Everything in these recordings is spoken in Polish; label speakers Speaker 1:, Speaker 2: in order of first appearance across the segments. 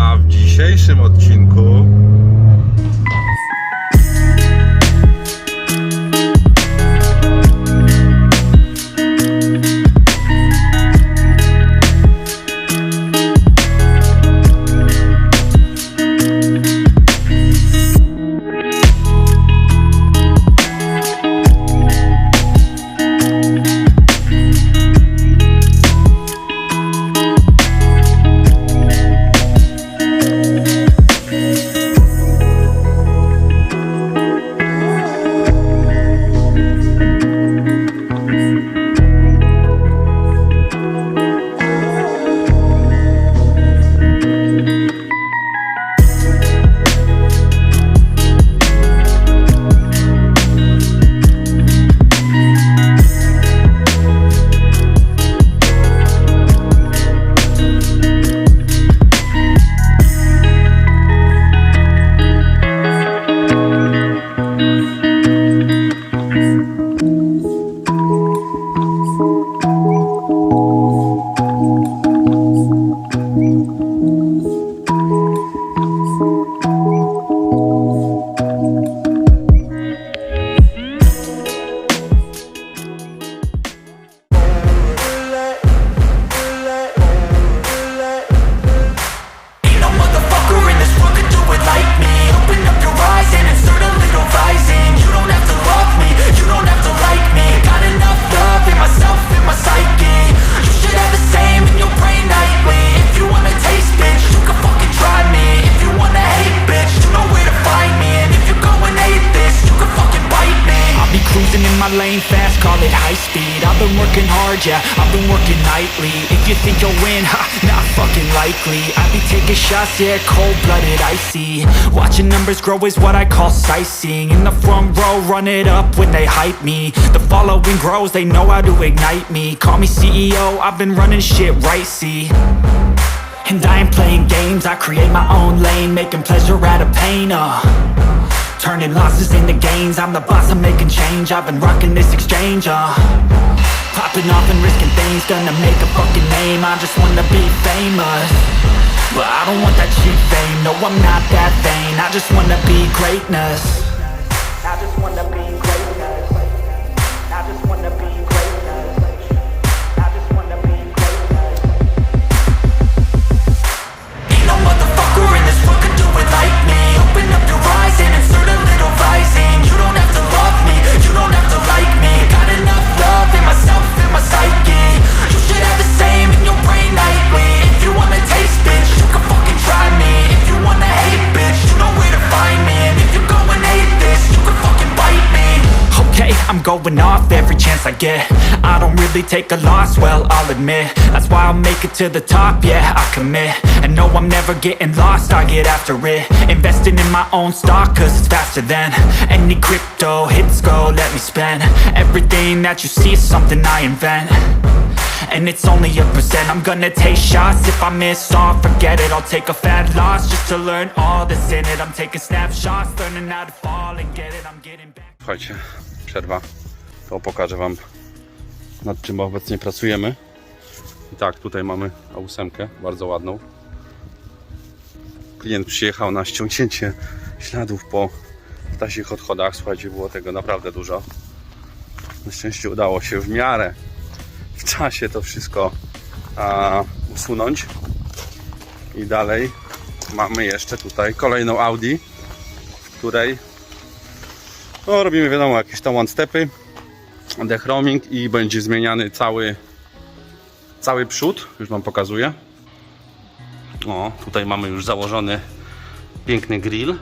Speaker 1: A w dzisiejszym odcinku
Speaker 2: yeah, I've been working nightly. If you think you'll win, ha, not fucking likely. I be taking shots, yeah, cold-blooded, icy. Watching numbers grow is what I call sightseeing. In the front row, run it up when they hype me. The following grows, they know how to ignite me. Call me CEO, I've been running shit right, see. And I ain't playing games, I create my own lane Making pleasure out of pain, uh. Turning losses into gains I'm the boss, I'm making change. I've been rocking this exchange, uh Popping off and risking things Gonna make a fucking name. I just wanna be famous. But I don't want that cheap fame. No, I'm not that vain. I just wanna be greatness. I just wanna be going off every chance I get. I don't really take a loss, well, I'll admit. That's why I'll make it to the top, yeah, I commit. And no, I'm never getting lost, I get after it. Investing in my own stock, cause it's faster than Any crypto hits go, let me spend. Everything that you see is something I invent. And it's only a percent. I'm gonna take shots. If I miss all Forget it, I'll take a fat loss Just to learn all that's in it. I'm taking snapshots, learning how to fall and get it. I'm getting back.
Speaker 1: Słuchajcie, przerwa. To pokażę Wam nad czym obecnie pracujemy. I tak, tutaj mamy A8, bardzo ładną. Klient przyjechał na ściągnięcie śladów po ptasich odchodach. Słuchajcie, było tego naprawdę dużo. Na szczęście udało się w miarę w czasie to wszystko a, usunąć. I dalej mamy jeszcze tutaj kolejną Audi, w której no, robimy wiadomo jakieś tam one stepy, dechroming i będzie zmieniany cały cały przód, już wam pokazuję. O, tutaj mamy już założony piękny grill,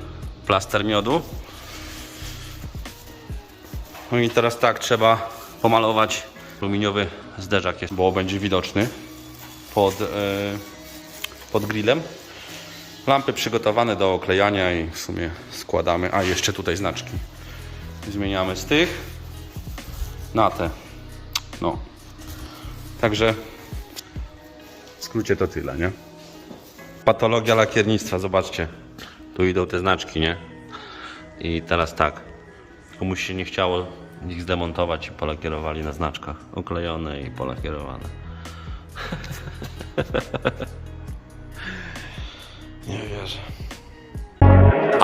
Speaker 1: plaster miodu. No i teraz tak, trzeba pomalować aluminiowy zderzak, jest, bo będzie widoczny pod, e, pod grillem. Lampy przygotowane do oklejania i w sumie składamy. A jeszcze tutaj znaczki. Zmieniamy z tych na te. No. Także w skrócie to tyle, nie? Patologia lakiernictwa, zobaczcie. Tu idą te znaczki, nie? I teraz tak. Komuś się nie chciało ich zdemontować i polakierowali na znaczkach. Oklejone i polakierowane. Nie wierzę.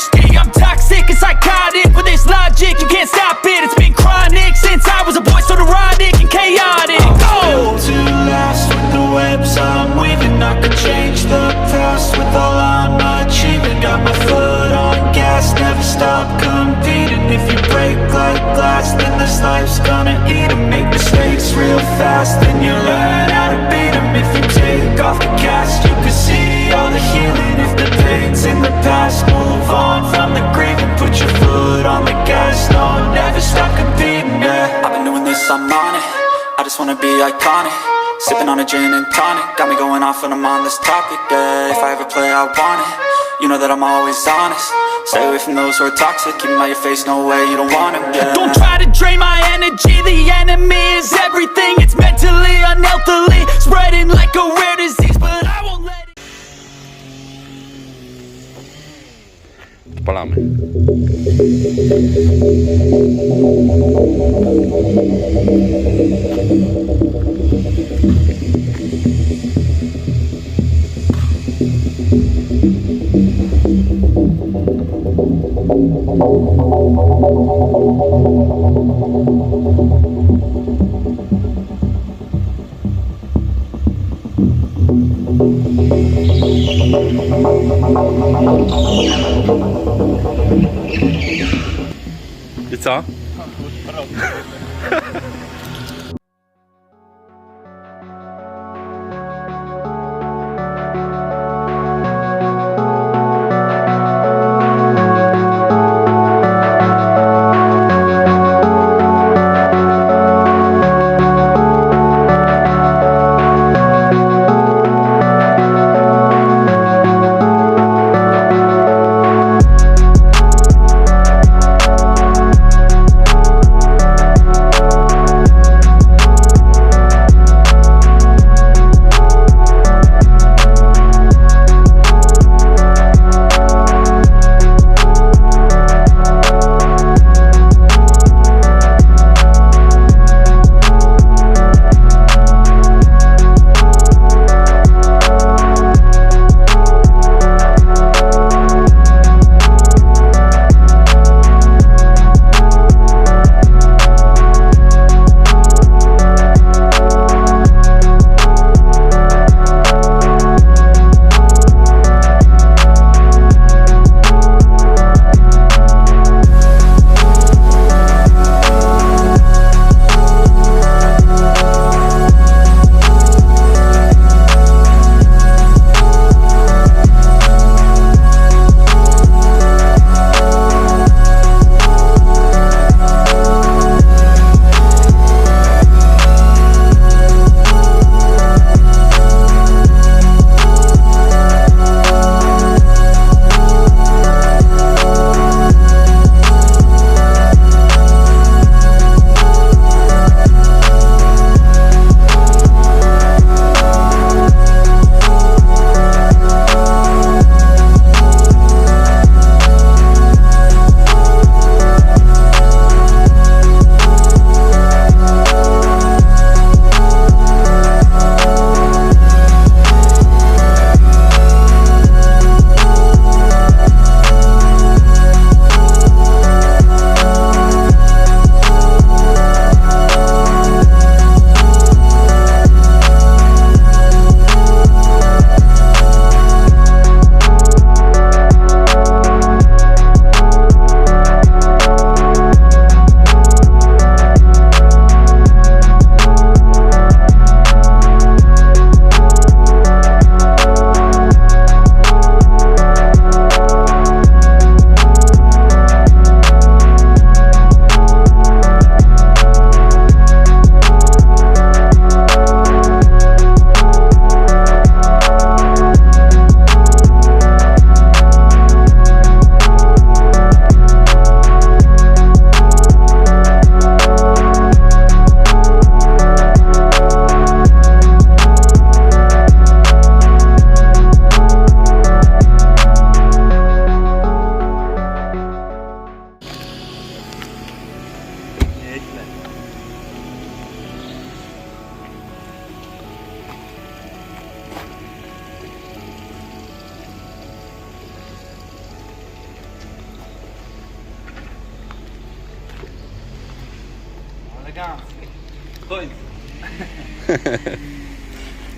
Speaker 2: thirsty. I'm toxic and psychotic with this logic. You can't stop it. It's been chronic since I was a boy, so neurotic and chaotic. Go! Oh.
Speaker 3: to last with the webs I'm weaving I could change the past with all I'm achieving Got my foot on gas, never stop competing If you break like glass, then this life's gonna eat 'em Make mistakes real fast, then you learn how to beat 'em If you take off the cast, foot on the gas, no, never stop competing, yeah
Speaker 2: I've been doing this, I'm on it. I just wanna be iconic. Sipping on a gin and tonic. Got me going off when I'm on this topic. Yeah, if I ever play, I want it. You know that I'm always honest. Stay away from those who are toxic. Keep 'em out your face, no way, you don't want 'em, Yeah.
Speaker 4: Don't try to drain my energy, the enemy is everything. It's mentally, unhealthily, spreading like a rare disease,
Speaker 1: odpalamy. Thank. I co?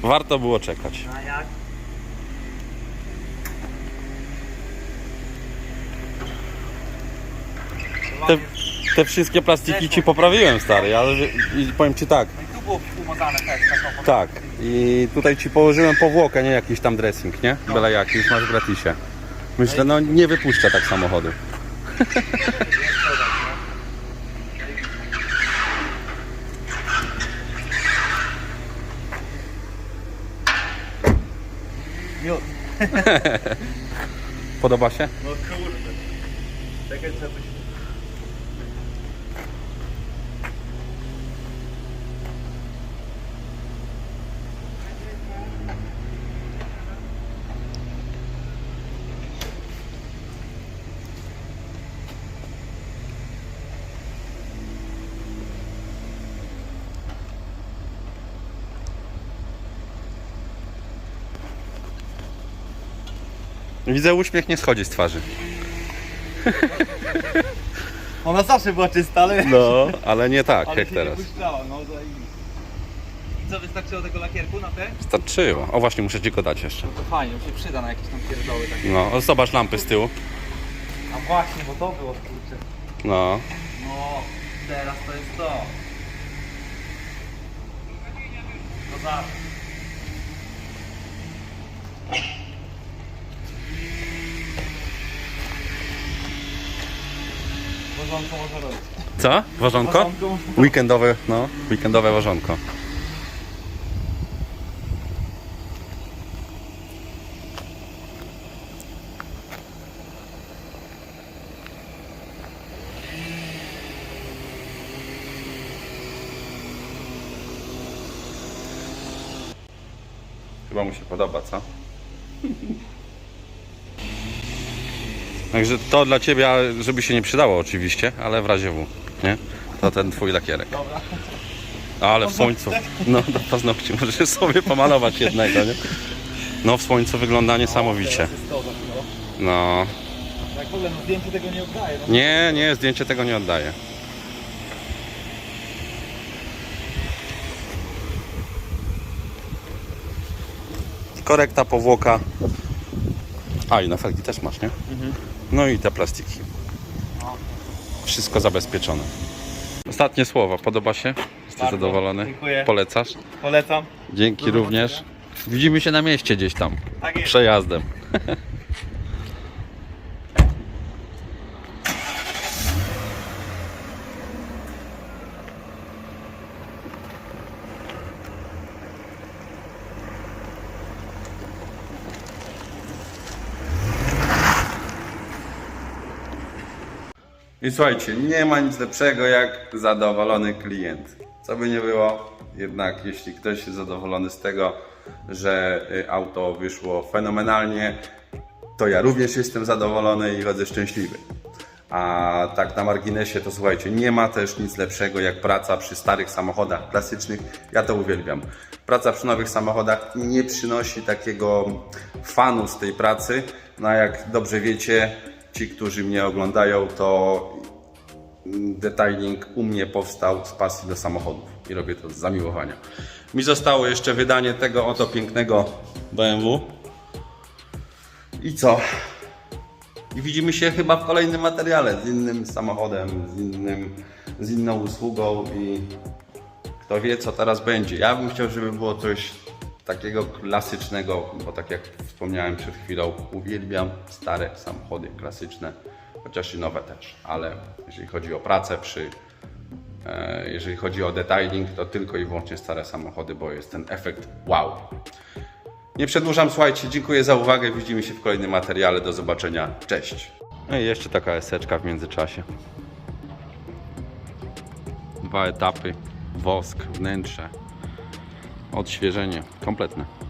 Speaker 1: Warto było czekać.
Speaker 5: A jak?
Speaker 1: Te, te wszystkie plastiki ci poprawiłem, stary, ale i powiem ci tak,
Speaker 5: No i tu było umazane też taką
Speaker 1: tak. I tutaj ci położyłem powłokę, nie jakiś tam dressing, nie? Byle jakiś, masz w gratisie. Myślę, no nie wypuszczę tak samochodu. Podoba się?
Speaker 5: No kurde. Czekaj.
Speaker 1: Widzę uśmiech nie schodzi z twarzy.
Speaker 5: Ona zawsze była czysta, ale...
Speaker 1: No, ale nie tak
Speaker 5: ale
Speaker 1: jak
Speaker 5: się
Speaker 1: teraz.
Speaker 5: nie błyszczała, no zajebiście. I co, wystarczyło tego lakierku na te?
Speaker 1: Starczyło. O właśnie, muszę ci go dać jeszcze.
Speaker 5: To fajnie, bo się przyda na jakieś tam pierdoły takie.
Speaker 1: No, o, zobacz lampy z tyłu.
Speaker 5: A właśnie, bo to było kurczę.
Speaker 1: No.
Speaker 5: No, teraz to jest to. To za. Porządku może robić.
Speaker 1: Co? Ważonko?
Speaker 5: Porządku.
Speaker 1: Weekendowe, no, weekendowe ważonko. Chyba mu się podoba, co? Także to dla Ciebie, żeby się nie przydało oczywiście, ale w razie W, nie? To ten Twój lakierek.
Speaker 5: Dobra.
Speaker 1: Ale w słońcu. No do paznokci możesz sobie pomalować jednego, nie? No w słońcu wygląda niesamowicie. No.
Speaker 5: Jak w ogóle no zdjęcie tego nie oddaje.
Speaker 1: Nie, nie, zdjęcie tego nie oddaje. Korekta powłoka. A i na felgi też masz, nie? No i te plastiki. Wszystko zabezpieczone. Ostatnie słowo. Podoba się? Jesteś
Speaker 5: Bardzo.
Speaker 1: zadowolony?
Speaker 5: Dziękuję.
Speaker 1: Polecasz?
Speaker 5: Polecam.
Speaker 1: Dzięki również. Widzimy się na mieście gdzieś tam.
Speaker 5: Tak jest.
Speaker 1: Przejazdem. I słuchajcie, nie ma nic lepszego jak zadowolony klient. Co by nie było, jednak jeśli ktoś jest zadowolony z tego, że y, auto wyszło fenomenalnie, to ja również jestem zadowolony i chodzę szczęśliwy. A tak na marginesie to słuchajcie, nie ma też nic lepszego jak praca przy starych samochodach klasycznych. Ja to uwielbiam. Praca przy nowych samochodach nie przynosi takiego fanu z tej pracy. No a jak dobrze wiecie, ci, którzy mnie oglądają, to detailing u mnie powstał z pasji do samochodów i robię to z zamiłowania. Mi zostało jeszcze wydanie tego oto pięknego BMW. I co? I widzimy się chyba w kolejnym materiale z innym samochodem, z, innym, z inną usługą i kto wie co teraz będzie. Ja bym chciał, żeby było coś takiego klasycznego, bo tak jak wspomniałem przed chwilą, uwielbiam stare samochody klasyczne, chociaż i nowe też, ale jeżeli chodzi o pracę przy, e, jeżeli chodzi o detailing, to tylko i wyłącznie stare samochody, bo jest ten efekt wow. Nie przedłużam, słuchajcie, dziękuję za uwagę, widzimy się w kolejnym materiale, do zobaczenia, cześć. No i jeszcze taka eseczka w międzyczasie. Dwa etapy, wosk, wnętrze, odświeżenie, kompletne.